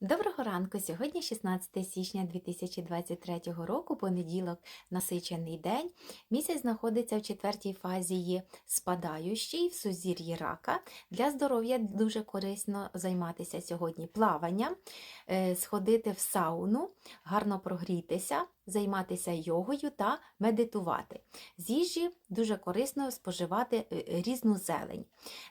Доброго ранку! Сьогодні 16 січня 2023 року, понеділок, насичений день. Місяць знаходиться в четвертій фазі є спадаючий в сузір'ї рака. Для здоров'я дуже корисно займатися сьогодні плаванням, е, сходити в сауну, гарно прогрітися, займатися йогою та медитувати. З їжі дуже корисно споживати е, різну зелень.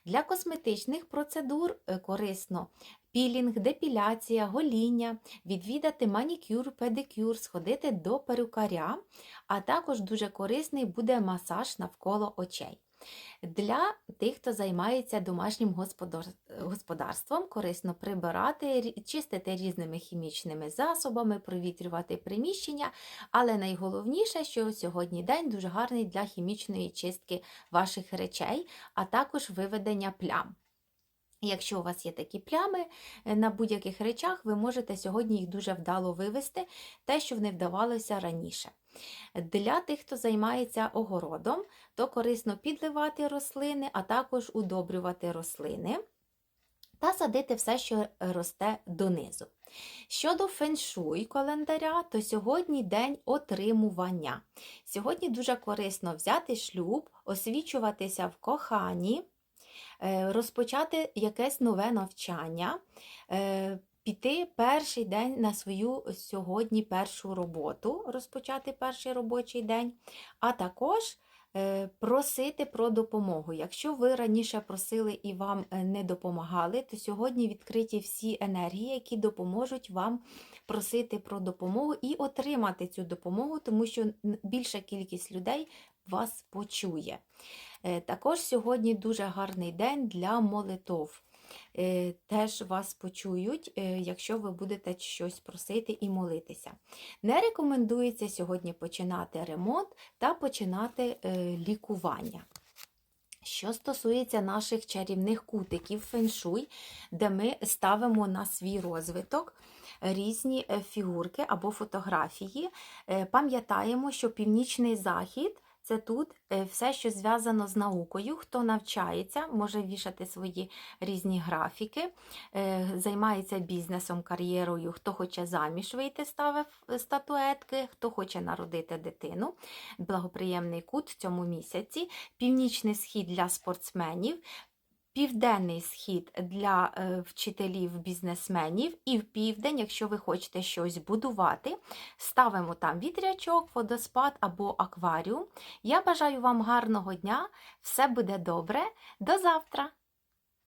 Для косметичних процедур е, корисно пілінг, депіляція, гоління, відвідати манікюр, педикюр, сходити до перукаря, а також дуже корисний буде масаж навколо очей. Для тих, хто займається домашнім господарством, корисно прибирати, чистити різними хімічними засобами, провітрювати приміщення, але найголовніше, що сьогодні день дуже гарний для хімічної чистки ваших речей, а також виведення плям. Якщо у вас є такі плями е, на будь-яких речах, ви можете сьогодні їх дуже вдало вивести, те, що не вдавалося раніше. Для тих, хто займається огородом, то корисно підливати рослини, а також удобрювати рослини та садити все, що росте донизу. Щодо феншуй календаря, то сьогодні день отримування. Сьогодні дуже корисно взяти шлюб, освічуватися в коханні розпочати якесь нове навчання, е, піти перший день на свою сьогодні першу роботу, розпочати перший робочий день, а також е, просити про допомогу. Якщо ви раніше просили і вам е, не допомагали, то сьогодні відкриті всі енергії, які допоможуть вам просити про допомогу і отримати цю допомогу, тому що більша кількість людей вас почує. Е, Також сьогодні дуже гарний день для молитов. Е, Теж вас почують, е, якщо ви будете щось просити і молитися. Не рекомендується сьогодні починати ремонт та починати лікування. Що стосується наших чарівних кутиків феншуй, де ми ставимо на свій розвиток різні фігурки або фотографії, пам'ятаємо, що північний захід це тут е, все, що зв'язано з наукою. Хто навчається, може вішати свої різні графіки, е, займається бізнесом, кар'єрою, хто хоче заміж вийти, ставив е, статуетки, хто хоче народити дитину. Благоприємний кут в цьому місяці, північний схід для спортсменів. Південний схід для е, вчителів, бізнесменів, і в південь, якщо ви хочете щось будувати, ставимо там вітрячок, водоспад або акваріум. Я бажаю вам гарного дня, все буде добре. До завтра!